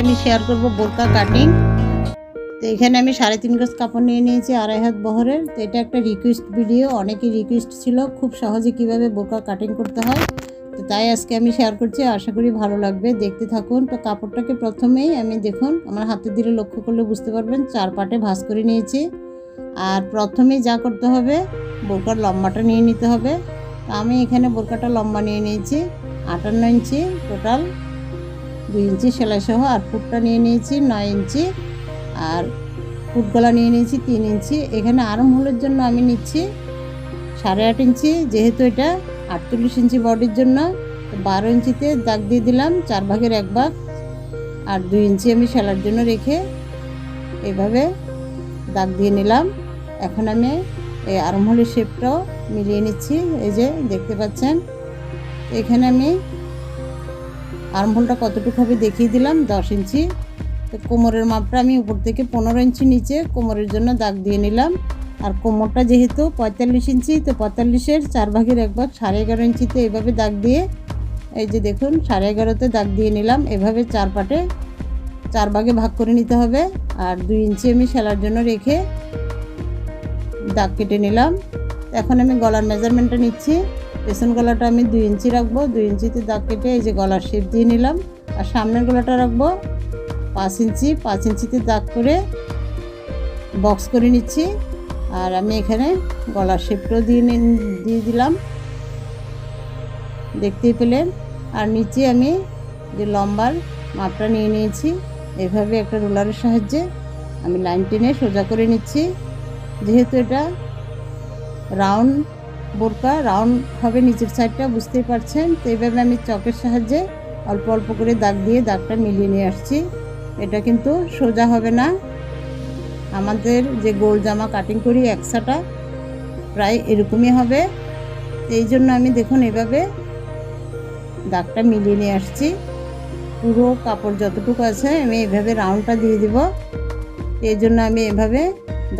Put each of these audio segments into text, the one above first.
আমি শেয়ার করব বোরকা কাটিং তো এখানে আমি সাড়ে তিন গজ কাপড় নিয়ে নিয়েছি আড়াই হাত বহরের। তো এটা একটা রিকোয়েস্ট ভিডিও অনেকেই রিকোয়েস্ট ছিল খুব সহজে কীভাবে বোরকা কাটিং করতে হয়। তো তাই আজকে আমি শেয়ার করছি, আশা করি ভালো লাগবে। দেখতে থাকুন। তো কাপড়টাকে প্রথমেই আমি দেখুন, আমার হাতে দিলে লক্ষ্য করলে বুঝতে পারবেন, চার পাটে ভাঁজ করে নিয়েছি। আর প্রথমেই যা করতে হবে, বোরকার লম্বাটা নিয়ে নিতে হবে। তো আমি এখানে বোরকাটা লম্বা নিয়ে নিয়েছি, আটান্ন ইঞ্চি টোটাল দুই ইঞ্চি সেলাই সহ আর ফুটটা নিয়ে নিয়েছি নয় ইঞ্চি। আর ফুট গলা নিয়ে নিয়েছি তিন ইঞ্চি। এখানে আরম হোলের জন্য আমি নিচ্ছি সাড়ে আট ইঞ্চি, যেহেতু এটা আটচল্লিশ ইঞ্চি বডির জন্য। বারো ইঞ্চিতে দাগ দিয়ে দিলাম, চার ভাগের এক ভাগ। আর দুই ইঞ্চি আমি সেলার জন্য রেখে এভাবে দাগ দিয়ে নিলাম। এখন আমি এই আরমহলের শেপটাও মিলিয়ে নিচ্ছি, এই যে দেখতে পাচ্ছেন। এখানে আমি আরমহলটা কতটুকু হবে দেখিয়ে দিলাম, দশ ইঞ্চি। তো কোমরের মাপটা আমি উপর থেকে পনেরো ইঞ্চি নিচে কোমরের জন্য দাগ দিয়ে নিলাম। আর কোমরটা যেহেতু পঁয়তাল্লিশ ইঞ্চি, তো পঁয়তাল্লিশের চার ভাগের এক ভাগ সাড়ে এগারো ইঞ্চিতে এভাবে দাগ দিয়ে, এই যে দেখুন, সাড়ে এগারোতে দাগ দিয়ে নিলাম। এভাবে চার পাটে চার ভাগে ভাগ করে নিতে হবে। আর দুই ইঞ্চি আমি সেলার জন্য রেখে দাগ কেটে নিলাম। এখন আমি গলার মেজারমেন্টটা নিচ্ছি। পেছন গলাটা আমি দুই ইঞ্চি রাখব, দুই ইঞ্চিতে দাগ কেটে এই যে গলার শেপ দিয়ে নিলাম। আর সামনের গলাটা রাখব পাঁচ ইঞ্চি, পাঁচ ইঞ্চিতে দাগ করে বক্স করে নিচ্ছি। আর আমি এখানে গলার শেপটাও দিয়ে দিয়ে দিলাম। দেখতেই পেলেন? আর নিচে আমি যে লম্বার মাপটা নিয়ে নিয়েছি, এভাবে একটা রোলারের সাহায্যে আমি লাইন টেনে সোজা করে নিচ্ছি। যেহেতু এটা রাউন্ড বোরকা, রাউন্ড হবে নিচের সাইডটা, বুঝতেই পারছেন? তো এইভাবে আমি চকের সাহায্যে অল্প অল্প করে দাগ দিয়ে দাগটা মিলিয়ে নিয়ে আসছি। এটা কিন্তু সোজা হবে না। আমাদের যে গোল জামা কাটিং করি, একসাটা, প্রায় এরকমই হবে। এই জন্য আমি দেখুন এভাবে দাগটা মিলিয়ে নিয়ে আসছি। পুরো কাপড় যতটুকু আছে, আমি এভাবে রাউন্ডটা দিয়ে দিব। এই জন্য আমি এভাবে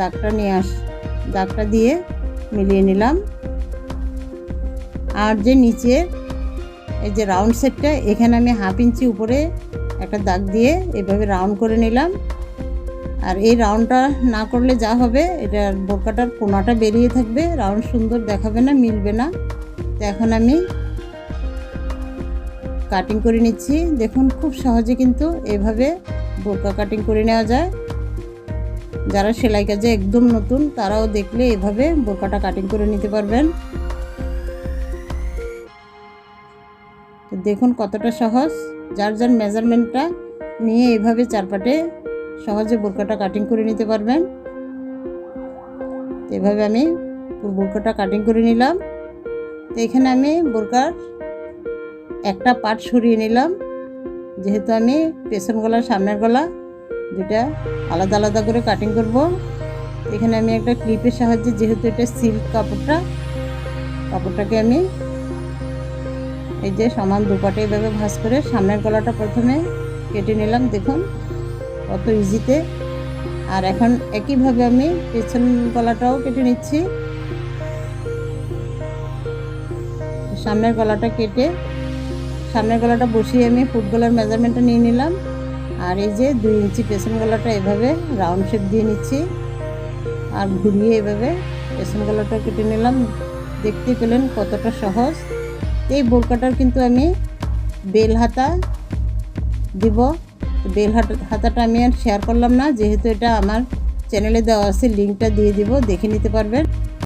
দাগটা নিয়ে আস, দাগটা দিয়ে মিলিয়ে নিলাম। আর যে নিচের এই যে রাউন্ড সেটটা এখানে আমি হাফ ইঞ্চি উপরে একটা দাগ দিয়ে এভাবে রাউন্ড করে নিলাম। আর এই রাউন্ডটা না করলে যা হবে, এটা বোরকাটার কোনাটা বেরিয়ে থাকবে রাউন্ড সুন্দর দেখাবে না, মিলবে না। তো এখন আমি কাটিং করে নিচ্ছি। দেখুন, খুব সহজে কিন্তু এভাবে বোরকা কাটিং করে নেওয়া যায়। যারা সেলাই কাজে একদম নতুন, তারাও দেখলে এভাবে বোরকাটা কাটিং করে নিতে পারবেন। দেখুন কতটা সহজ। যার যার মেজারমেন্টটা নিয়ে এভাবে চারপাটে সহজে বোরকাটা কাটিং করে নিতে পারবেন। এভাবে আমি বোরকাটা কাটিং করে নিলাম। তো এখানে আমি বোরকার একটা পার্ট সরিয়ে নিলাম। যেহেতু আমি পেছন গলা, সামনের গলা দুটা আলাদা আলাদা করে কাটিং করব। এখানে আমি একটা ক্লিপের সাহায্যে যেহেতু এটা সিল্ক কাপড়টা, কাপড়টাকে আমি এই যে সমান দুপাটে এভাবে ভাঁজ করে সামনের গলাটা প্রথমে কেটে নিলাম, দেখুন, কত ইজিতে আর এখন একইভাবে আমি পেছন গলাটাও কেটে নিচ্ছি। সামনের গলাটা কেটে সামনের গলাটা বসিয়ে আমি ফুট গলার মেজারমেন্টটা নিয়ে নিলাম। আর এই যে দুই ইঞ্চি পেছন গলাটা এভাবে রাউন্ড শেপ দিয়ে নিচ্ছি। আর ঘুরিয়ে এভাবে পেছন গলাটা কেটে নিলাম। দেখতে পেলেন কতটা সহজ। এই বোরকাটার কিন্তু আমি বেল হাতা দিব। বেল হাতা হাতাটা আমি আর শেয়ার করলাম না, যেহেতু এটা আমার চ্যানেলে দেওয়া আছে লিঙ্কটা দিয়ে দিব, দেখে নিতে পারবেন।